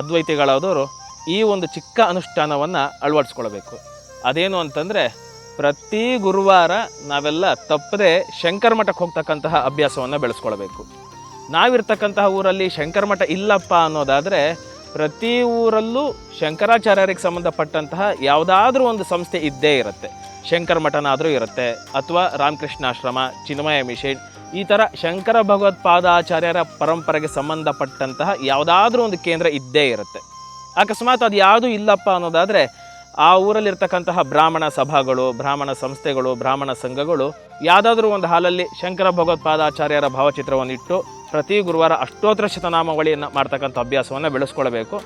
ಅದ್ವೈತಿಗಳಾದವರು ಈ ಒಂದು ಚಿಕ್ಕ ಅನುಷ್ಠಾನವನ್ನು ಅಳವಡಿಸ್ಕೊಳ್ಬೇಕು. ಅದೇನು ಅಂತಂದರೆ ಪ್ರತಿ ಗುರುವಾರ ನಾವೆಲ್ಲ ತಪ್ಪದೆ ಶಂಕರ ಮಠಕ್ಕೆ ಹೋಗ್ತಕ್ಕಂತಹ ಅಭ್ಯಾಸವನ್ನು ಬೆಳೆಸ್ಕೊಳ್ಬೇಕು. ನಾವಿರ್ತಕ್ಕಂತಹ ಊರಲ್ಲಿ ಶಂಕರ ಮಠ ಇಲ್ಲಪ್ಪ ಅನ್ನೋದಾದರೆ ಪ್ರತಿ ಊರಲ್ಲೂ ಶಂಕರಾಚಾರ್ಯರಿಗೆ ಸಂಬಂಧಪಟ್ಟಂತಹ ಯಾವುದಾದ್ರೂ ಒಂದು ಸಂಸ್ಥೆ ಇದ್ದೇ ಇರುತ್ತೆ. ಶಂಕರ ಮಠನಾದರೂ ಇರುತ್ತೆ, ಅಥವಾ ರಾಮಕೃಷ್ಣಾಶ್ರಮ, ಚಿನ್ಮಯ ಮಿಷನ್ ಈ ಥರ ಶಂಕರ ಭಗವತ್ಪಾದಾಚಾರ್ಯರ ಪರಂಪರೆಗೆ ಸಂಬಂಧಪಟ್ಟಂತಹ ಯಾವುದಾದ್ರೂ ಒಂದು ಕೇಂದ್ರ ಇದ್ದೇ ಇರುತ್ತೆ. ಅಕಸ್ಮಾತ್ ಅದು ಯಾವುದೂ ಇಲ್ಲಪ್ಪ ಅನ್ನೋದಾದರೆ ಆ ಊರಲ್ಲಿರ್ತಕ್ಕಂತಹ ಬ್ರಾಹ್ಮಣ ಸಭಾಗಳು, ಬ್ರಾಹ್ಮಣ ಸಂಸ್ಥೆಗಳು, ಬ್ರಾಹ್ಮಣ ಸಂಘಗಳು ಯಾವುದಾದ್ರೂ ಒಂದು ಹಾಲಲ್ಲಿ ಶಂಕರ ಭಗವತ್ಪಾದಾಚಾರ್ಯರ ಭಾವಚಿತ್ರವನ್ನು ಇಟ್ಟು ಪ್ರತಿ ಗುರುವಾರ ಅಷ್ಟೋತ್ತರ ಶತನಾಮಾವಳಿಯನ್ನು ಮಾಡ್ತಕ್ಕಂಥ ಅಭ್ಯಾಸವನ್ನು ಬೆಳೆಸ್ಕೊಳ್ಬೇಕು.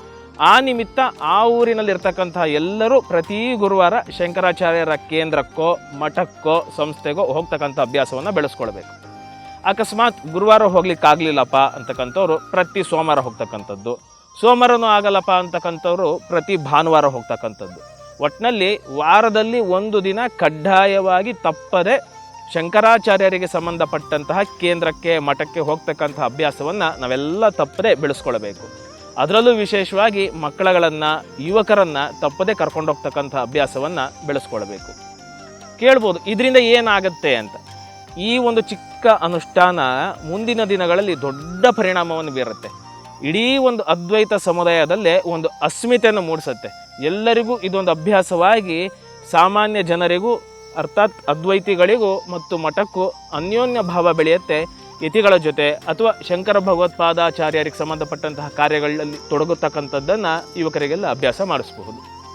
ಆ ನಿಮಿತ್ತ ಆ ಊರಿನಲ್ಲಿರ್ತಕ್ಕಂತಹ ಎಲ್ಲರೂ ಪ್ರತಿ ಗುರುವಾರ ಶಂಕರಾಚಾರ್ಯರ ಕೇಂದ್ರಕ್ಕೋ, ಮಠಕ್ಕೋ, ಸಂಸ್ಥೆಗೋ ಹೋಗ್ತಕ್ಕಂಥ ಅಭ್ಯಾಸವನ್ನು ಬೆಳೆಸ್ಕೊಳ್ಬೇಕು. ಅಕಸ್ಮಾತ್ ಗುರುವಾರ ಹೋಗ್ಲಿಕ್ಕಾಗಲಿಲ್ಲಪ್ಪ ಅಂತಕ್ಕಂಥವ್ರು ಪ್ರತಿ ಸೋಮವಾರ ಹೋಗ್ತಕ್ಕಂಥದ್ದು. ಸೋಮವಾರನೂ ಆಗಲ್ಲಪ್ಪ ಅಂತಕ್ಕಂಥವ್ರು ಪ್ರತಿ ಭಾನುವಾರ ಹೋಗ್ತಕ್ಕಂಥದ್ದು. ಒಟ್ಟಿನಲ್ಲಿ ವಾರದಲ್ಲಿ ಒಂದು ದಿನ ಕಡ್ಡಾಯವಾಗಿ ತಪ್ಪದೆ ಶಂಕರಾಚಾರ್ಯರಿಗೆ ಸಂಬಂಧಪಟ್ಟಂತಹ ಕೇಂದ್ರಕ್ಕೆ, ಮಠಕ್ಕೆ ಹೋಗ್ತಕ್ಕಂತಹ ಅಭ್ಯಾಸವನ್ನು ನಾವೆಲ್ಲ ತಪ್ಪದೆ ಬೆಳೆಸ್ಕೊಳ್ಬೇಕು. ಅದರಲ್ಲೂ ವಿಶೇಷವಾಗಿ ಮಕ್ಕಳುಗಳನ್ನು, ಯುವಕರನ್ನು ತಪ್ಪದೆ ಕರ್ಕೊಂಡು ಹೋಗ್ತಕ್ಕಂಥ ಅಭ್ಯಾಸವನ್ನು ಬೆಳೆಸ್ಕೊಳ್ಬೇಕು. ಕೇಳ್ಬೋದು, ಇದರಿಂದ ಏನಾಗುತ್ತೆ ಅಂತ. ಈ ಒಂದು ಚಿಕ್ಕ ಅನುಷ್ಠಾನ ಮುಂದಿನ ದಿನಗಳಲ್ಲಿ ದೊಡ್ಡ ಪರಿಣಾಮವನ್ನು ಬೀರುತ್ತೆ. ಇಡೀ ಒಂದು ಅದ್ವೈತ ಸಮುದಾಯದಲ್ಲೇ ಒಂದು ಅಸ್ಮಿತೆಯನ್ನು ಮೂಡಿಸುತ್ತೆ. ಎಲ್ಲರಿಗೂ ಇದೊಂದು ಅಭ್ಯಾಸವಾಗಿ ಸಾಮಾನ್ಯ ಜನರಿಗೂ, ಅರ್ಥಾತ್ ಅದ್ವೈತಿಗಳಿಗೂ ಮತ್ತು ಮಠಕ್ಕೂ ಅನ್ಯೋನ್ಯ ಭಾವ ಬೆಳೆಯುತ್ತೆ. ಯತಿಗಳ ಜೊತೆ ಅಥವಾ ಶಂಕರ ಭಗವತ್ಪಾದಾಚಾರ್ಯರಿಗೆ ಸಂಬಂಧಪಟ್ಟಂತಹ ಕಾರ್ಯಗಳಲ್ಲಿ ತೊಡಗತಕ್ಕಂಥದ್ದನ್ನು ಯುವಕರಿಗೆಲ್ಲ ಅಭ್ಯಾಸ ಮಾಡಿಸಬಹುದು.